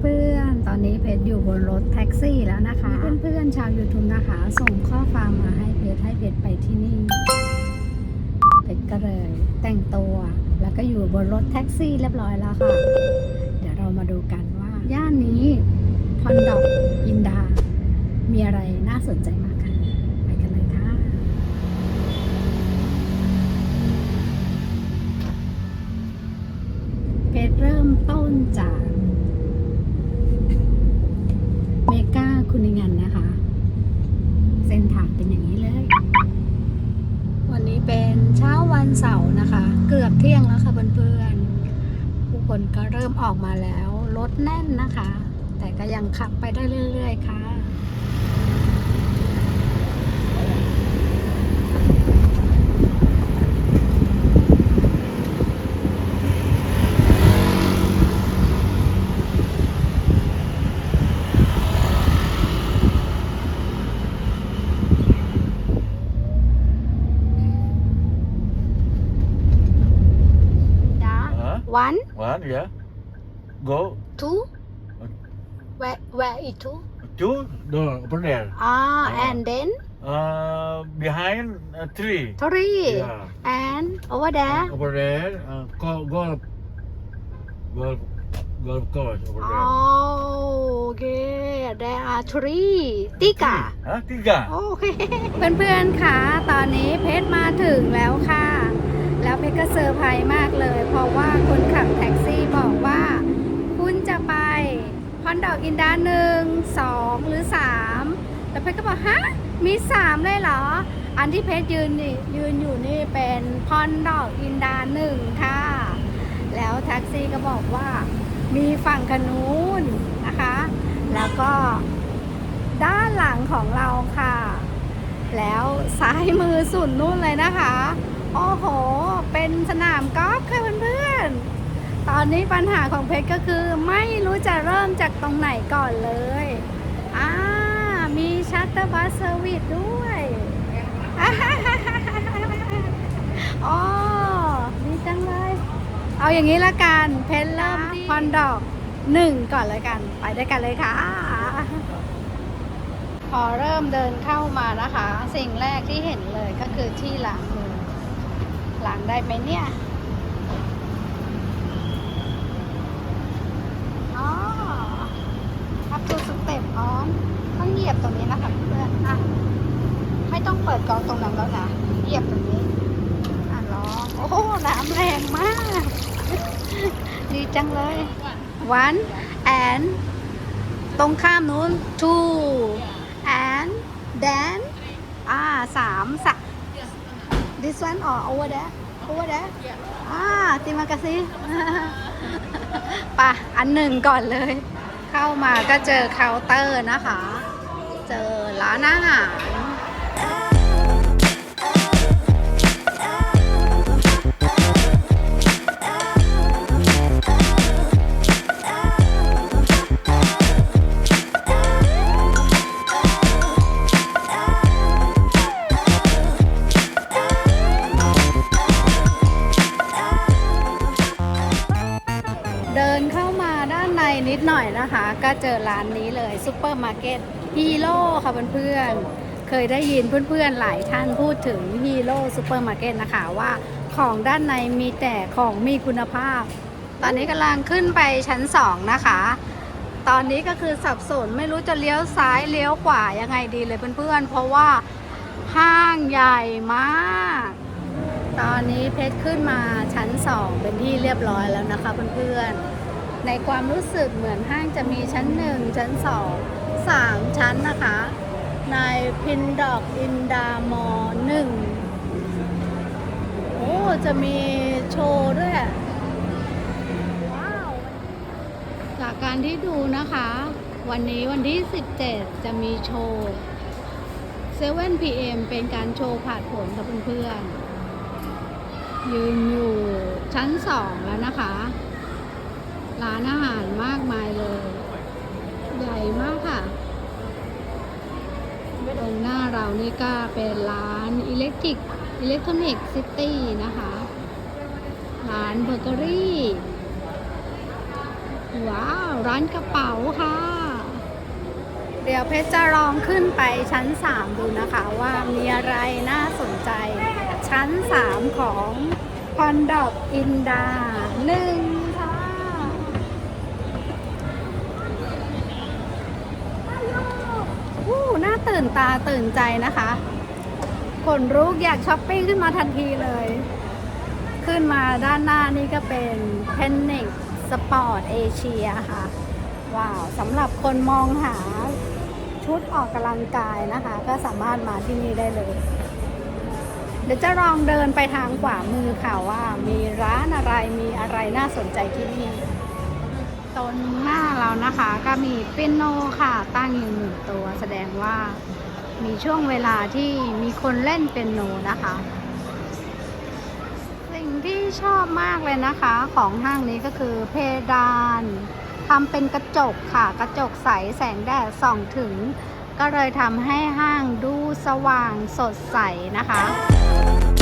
เพื่อนๆ ตอนนี้เพชรอยู่บนรถแท็กซี่แล้วนะคะมีเพื่อนๆ ชาว YouTube นะคะ ส่งข้อความมาให้เพชรให้เพชรไปที่นี่ เพชรก็เลยแต่งตัว แล้วก็อยู่บนรถแท็กซี่เรียบร้อยแล้วค่ะ เดี๋ยวเรามาดูกันว่า ย่านนี้พอนดอกอินดา มีอะไรน่าสนใจมากกันไปกันเลยค่ะ เพจเริ่มต้นจากเม กาคุนิงานนะคะ เส้นทางเป็นอย่างนี้เลย วันนี้เป็นเช้าวันเสาร์นะคะ เกือบเที่ยงแล้วค่ะเพื่อนๆผู้คนก็เริ่มออกมาแล้วรถแน่นนะคะ แต่ก็ยังขับไปได้เรื่อย ๆ ค่ะ Huh? One One, yeah. Go. two where where is two Two. No, over there. ah Ah. and then Uh, behind uh, three. three Yeah. and over there Over there. Uh, go, golf. Golf. Golf course over there. oh okay there are three ติกา Hah? Tiga. โอเค เพื่อนๆค่ะ ตอนนี้เพชรมาถึงแล้วค่ะ แล้วเพชรก็เซอร์ไพรส์มากเลย เพราะว่าคนขับแท็กซี่บอกว่า คุณจะไปพอนดอกอินดาหนึ่งสองหรือสามแต่เพชรก็บอกฮะมีสามเลยเหรอ อันที่เพชรยืนนี่ยืนอยู่นี่เป็นพอนดอกอินดาหนึ่งค่ะ แล้วแท็กซี่ก็บอกว่ามีฝั่งขนูนนะคะ แล้วก็ด้านหลังของเราค่ะ แล้วซ้ายมือสุดนู่นเลยนะคะ โอ้โห เป็นสนามกอล์ฟค่ะเพื่อนๆ ตอนนี้ปัญหาของเพชรก็คือไม่รู้จะเริ่มจากตรงไหนก่อนเลย อ่า มีชัตเตอร์บัสเซอร์วิสด้วยอ๋อดีจังเลย เอาอย่างนี้ละกัน เพชรเริ่มคอนดอกหนึ่งก่อนเลยกัน ไปด้วยกันเลยค่ะ พอเริ่มเดินเข้ามานะคะ สิ่งแรกที่เห็นเลยก็คือที่ล้างมือ ล้างได้ไหมเนี่ยอ๋อทับตัวสเต็ปออนต้องเหยียบตรงนี้นะคะเพื่อนอะไม่ต้องเปิดกองตรงนั้นแล้วนะเหยียบตรงนี้อะลองโอ้โหน้ำแรงมาก ดีจังเลย one and ตรงข้ามนู้น two and then อ่าสามสะ this one or over there over there อ่าติมากาซิป่ะ อันหนึ่งก่อนเลย เข้ามาก็เจอเคาน์เตอร์นะคะ เจอร้านอาหาร ก็เจอร้านนี้เลยซูเปอร์มาร์เก็ตฮีโร่ค่ะเพื่อนๆ เคยได้ยินเพื่อนๆ หลายท่านพูดถึงฮีโร่ซูเปอร์มาร์เก็ตนะคะว่าของด้านในมีแต่ของมีคุณภาพ ตอนนี้กำลังขึ้นไปชั้น 2 นะคะ ตอนนี้ก็คือสับสนไม่รู้จะเลี้ยวซ้ายเลี้ยวขวายังไงดีเลยเพื่อนๆ เพราะว่าห้างใหญ่มาก ตอนนี้เพชรขึ้นมาชั้น 2 เป็นที่เรียบร้อยแล้วนะคะเพื่อนๆ ในความรู้สึกเหมือนห้างจะมีชั้น1ชั้น2 3ชั้นนะคะ ในพินดอกอินดามอหนึ่งโอ้จะมีโชว์ด้วยว้าวจากการที่ดูนะคะ วันนี้วันที่ 17 จะมีโชว์ 7 PM เป็นการโชว์ผ่าผลกับเพื่อนๆยืนอยู่ชั้นสองแล้วนะคะ ร้านอาหารมากมายเลย ใหญ่มากค่ะ ตรงหน้าเรานี่ก็เป็นร้านอิเล็กทริกอิเล็กทรอนิกซิตี้นะคะ ร้านเบเกอรี่ ว้าว ร้านกระเป๋าค่ะ เดี๋ยวเพชรจะลองขึ้นไปชั้น 3 ดูนะคะว่ามีอะไรน่าสนใจ ชั้น 3 ของคอนดอกอินดาหนึ่งค่ะ วู้น่า ตื่นตาตื่นใจนะคะขนลุกอยากช้อปปิ้งขึ้นมาทันทีเลย ขึ้นมาด้านหน้านี่ก็เป็น p e n n i c Sport Asia ค่ะ ว้าวสำหรับคนมองหาชุดออกกำลังกายนะคะ ก็สามารถมาที่นี่ได้เลย เดี๋ยวจะลองเดินไปทางขวามือค่ะว่ามีร้านอะไรมีอะไรน่าสนใจที่นี่ ตรงหน้าเรานะคะก็มีเปียโนค่ะ ตั้งอยู่หนึ่งตัวแสดงว่ามีช่วงเวลาที่มีคนเล่นเปียโนนะคะ สิ่งที่ชอบมากเลยนะคะ ของห้างนี้ก็คือเพดานทำเป็นกระจกค่ะ กระจกใสแสงแดดส่องถึง ก็เลยทำให้ห้างดูสว่างสดใสนะคะ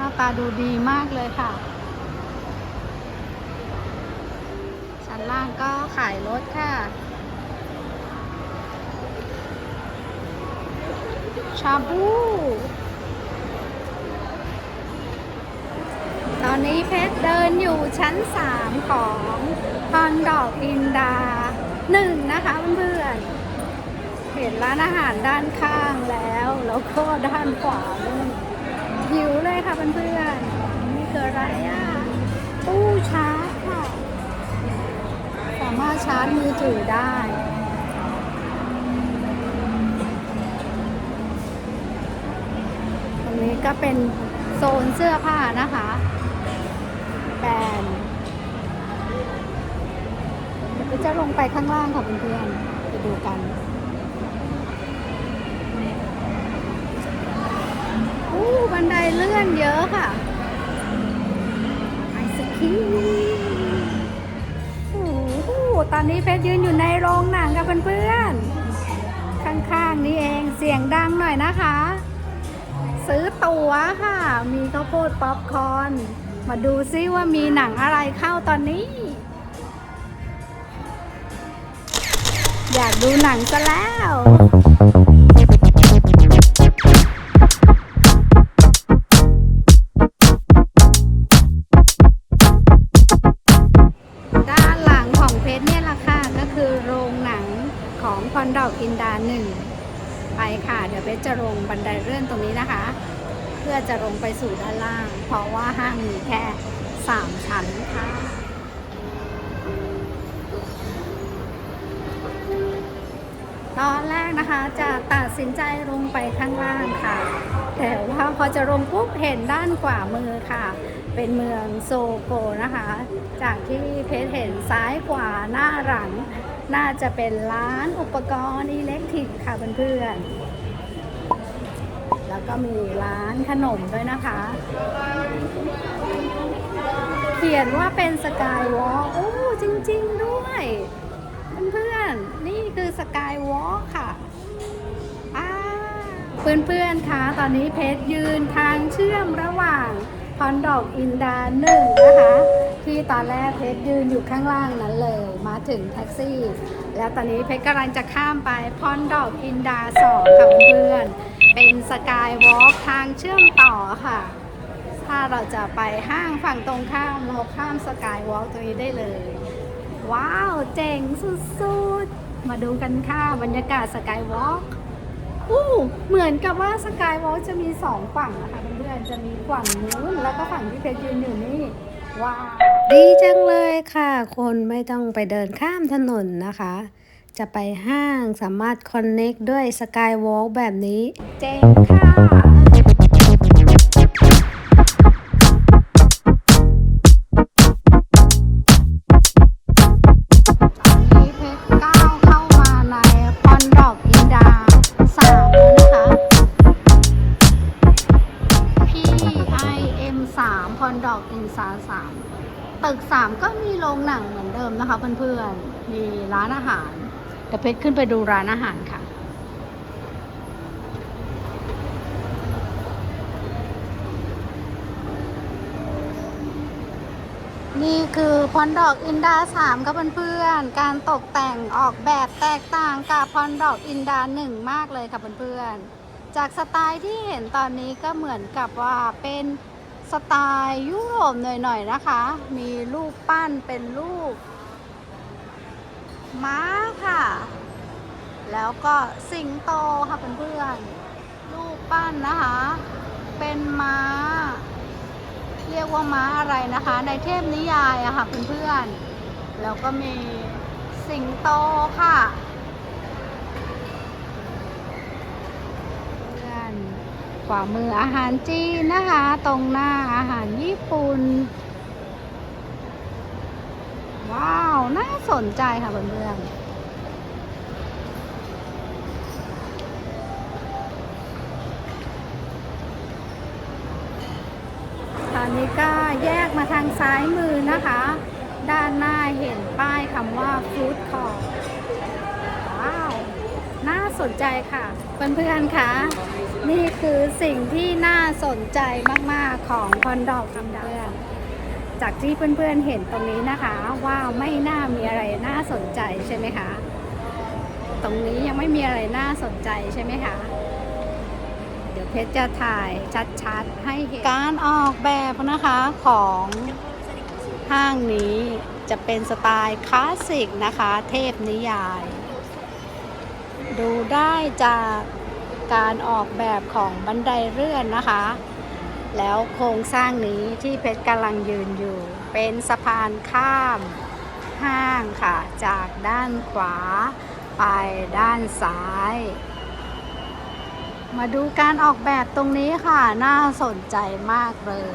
น้าตาดูดีมากเลยค่ะ ชั้นล่างก็ขายรถค่ะ ชาบู ตอนนี้เพชรเดินอยู่ชั้น 3 ของพอนดอกอินดาหนึ่งนะคะเพื่อนๆเห็นร้านอาหารด้านข้างแล้ว แล้วก็ด้านขวา หิวเลยค่ะเพื่อนๆนี่คืออะไรอะตู้ชาร์จค่ะ สามารถชาร์จมือถือได้ตรงนี้ก็เป็นโซนเสื้อผ้านะคะแบรนด์เดี๋ยวจะลงไปข้างล่างค่ะเพื่อนๆไปดูกันอู้ บันไดเลื่อนเยอะค่ะ ไอศครีมโอ้โหตอนนี้เพชรยืนอยู่ในโรงหนังกับเพื่อนๆ ข้างๆนี้เองเสียงดังหน่อยนะคะ ซื้อตั๋วค่ะ มีข้าวโพดป๊อปคอร์นมาดูซิว่ามีหนังอะไรเข้าตอนนี้ อยากดูหนังซะแล้ว หนึ่งไปค่ะ เดี๋ยวเบสจะลงบันไดเลื่อนตรงนี้นะคะ เพื่อจะลงไปสู่ด้านล่าง เพราะว่าห้างมีแค่ 3 ชั้นค่ะ ตอนแรกนะคะจะตัดสินใจลงไปข้างล่างค่ะ แต่ว่าพอจะลงปุ๊บเห็นด้านขวามือค่ะ เป็นเมืองโซโกนะคะ จากที่เพชรเห็นซ้ายขวาหน้าหลัง น่าจะเป็นร้านอุปกรณ์อิเล็กทริกค่ะเพื่อนๆ แล้วก็มีร้านขนมด้วยนะคะ เขียนว่าเป็นสกายวอล์กโอ้จริง ๆ ด้วย เพื่อนๆ นี่คือสกายวอล์กค่ะเพื่อนๆ คะ ตอนนี้เพชรยืนทางเชื่อมระหว่างพอนดอกอินดาหนึ่งนะคะ ที่ตอนแรกเพชรยืนอยู่ข้างล่างนั้นเลย มาถึงแท็กซี่ แล้วตอนนี้เพชรกำลังจะข้ามไปพอนดอกอินดาสองค่ะเพื่อนๆ เป็นสกายวอล์กทางเชื่อมต่อค่ะ ถ้าเราจะไปห้างฝั่งตรงข้ามเราข้ามสกายวอล์กตรงนี้ได้เลย ว้าว เจ๋งสุดๆ มาดูกันค่ะ บรรยากาศสกายวอล์กอู้เหมือนกับว่าสกายวอล์กจะมีสองฝั่งนะคะเพื่อนๆจะมีฝั่งนู้นแล้วก็ฝั่งที่เพชรยืนอยู่นี่ว้าวดีจังเลยค่ะ คนไม่ต้องไปเดินข้ามถนนนะคะ จะไปห้างสามารถคอนเน็กด้วยสกายวอล์กแบบนี้ เจ๋งค่ะ มือนเดิมนะคะเพื่อนๆมีร้านอาหารเดี๋ยวเพชรขึ้นไปดูร้านอาหารค่ะนี่คือพอนดอกอินดาสามครับเพื่อนๆ การตกแต่งออกแบบแตกต่างกับพอนดอกอินดาหนึ่งมากเลยค่ะเพื่อนๆ จากสไตล์ที่เห็นตอนนี้ก็เหมือนกับว่าเป็น สไตล์ยุโรปหน่อยๆนะคะ มีรูปปั้นเป็นรูป ม้าค่ะ แล้วก็สิงโตค่ะเพื่อนๆรูปปั้นนะคะ เป็นม้า เรียกว่าม้าอะไรนะคะ ในเทพนิยายอะค่ะเพื่อนๆแล้วก็มีสิงโตค่ะเพื่อนข วามืออาหารจีนนะคะ ตรงหน้าอาหารญี่ปุ่น ว้าว น่าสนใจค่ะเพื่อนๆตอนนี้ก็แยกมาทางซ้ายมือนะคะ ด้านหน้าเห็นป้ายคำว่าฟู้ดคอร์ว้าว น่าสนใจค่ะ เพื่อนๆคะ นี่คือสิ่งที่น่าสนใจมาก ๆ ของคอนดอกคำเดือนจากที่เพื่อน ๆ เห็นตรงนี้นะคะ ว่าไม่น่ามีอะไรน่าสนใจใช่ไหมคะ ตรงนี้ยังไม่มีอะไรน่าสนใจใช่ไหมคะเดี๋ยวเพชรจะถ่ายชัด ๆ ให้เห็นการออกแบบนะคะของห้างนี้จะเป็นสไตล์คลาสสิกนะคะ เทพนิยาย ดูได้จาก การออกแบบของบันไดเลื่อนนะคะ แล้วโครงสร้างนี้ที่เพชรกำลังยืนอยู่ เป็นสะพานข้ามห้างค่ะ จากด้านขวาไปด้านซ้าย มาดูการออกแบบตรงนี้ค่ะ น่าสนใจมากเลย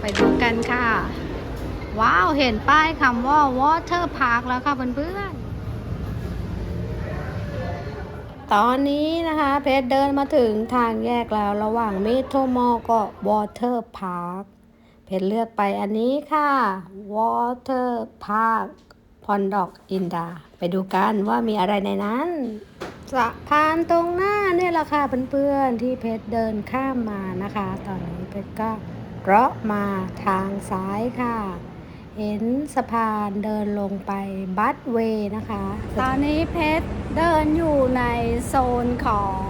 ไปดูกันค่ะ ว้าวเห็นป้ายคำว่า Water Park แล้วค่ะเพื่อนๆ ตอนนี้นะคะเพชรเดินมาถึงทางแยกแล้วระหว่างเมโทรมอลก็ Water Park เพชรเลือกไปอันนี้ค่ะ Water Park พอนดอกอินดา ไปดูกันว่ามีอะไรในนั้นสะพานตรงหน้าเนี่ยแหละค่ะเพื่อนๆที่เพชรเดินข้ามมานะคะ ตอนนี้เพชรก็ เลาะมาทางซ้ายค่ะ เห็นสะพานเดินลงไปบัตเวย์นะคะ ตอนนี้เพชรเดินอยู่ในโซนของ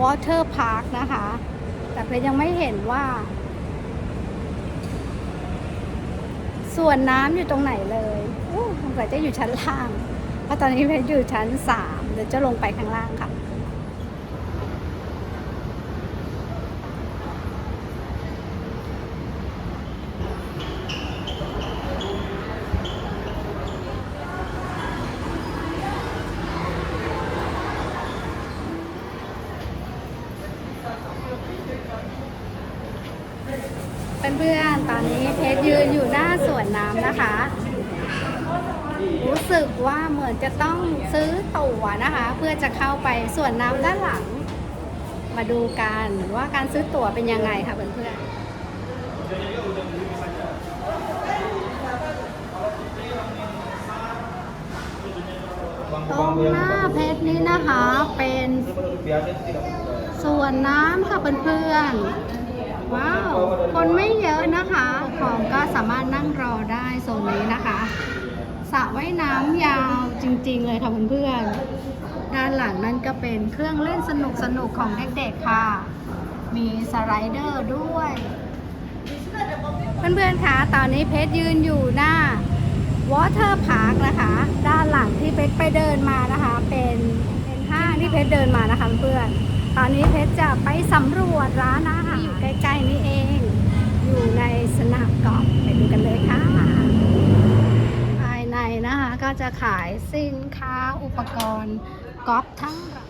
Water Park นะคะ แต่เพชรยังไม่เห็นว่า ส่วนน้ำอยู่ตรงไหนเลยอู้สงสัยจะอยู่ชั้นล่าง เพราะตอนนี้เพชรอยู่ชั้นสามเดี๋ยวจะลงไปข้างล่างค่ะ เพื่อนๆ ตอนนี้เพชรยืนอยู่หน้าสวนน้ำนะคะ รู้สึกว่าเหมือนจะต้องซื้อตั๋วนะคะ เพื่อจะเข้าไปสวนน้ำด้านหลัง มาดูกันว่าการซื้อตั๋วเป็นยังไงค่ะเพื่อนๆตรงหน้าเพชรนี้นะคะเป็นส่วนน้ำค่ะเพื่อนๆ ว้าว คนไม่เยอะนะคะ ของก็สามารถนั่งรอได้โซนนี้นะคะสระว่ายน้ำยาวจริง ๆ เลยค่ะเพื่อนๆ ด้านหลังนั่นก็เป็นเครื่องเล่นสนุกสนุกๆของเด็กๆค่ะ มีสไลเดอร์ด้วย เพื่อนๆ คะ ตอนนี้เพชรยืนอยู่หน้าวอเตอร์พาร์คนะคะ ด้านหลังที่เพชรไปเดินมานะคะ เป็นเป็นห้างที่เพชรเดินมานะคะเพื่อน ตอนนี้เพชรจะไปสำรวจร้านอาหารที่อยู่ใกล้ๆนี้เอง อยู่ในสนามกอล์ฟไปดูกันเลยค่ะ ภายในนะคะก็จะขายสินค้าอุปกรณ์กอล์ฟทั้งหลาย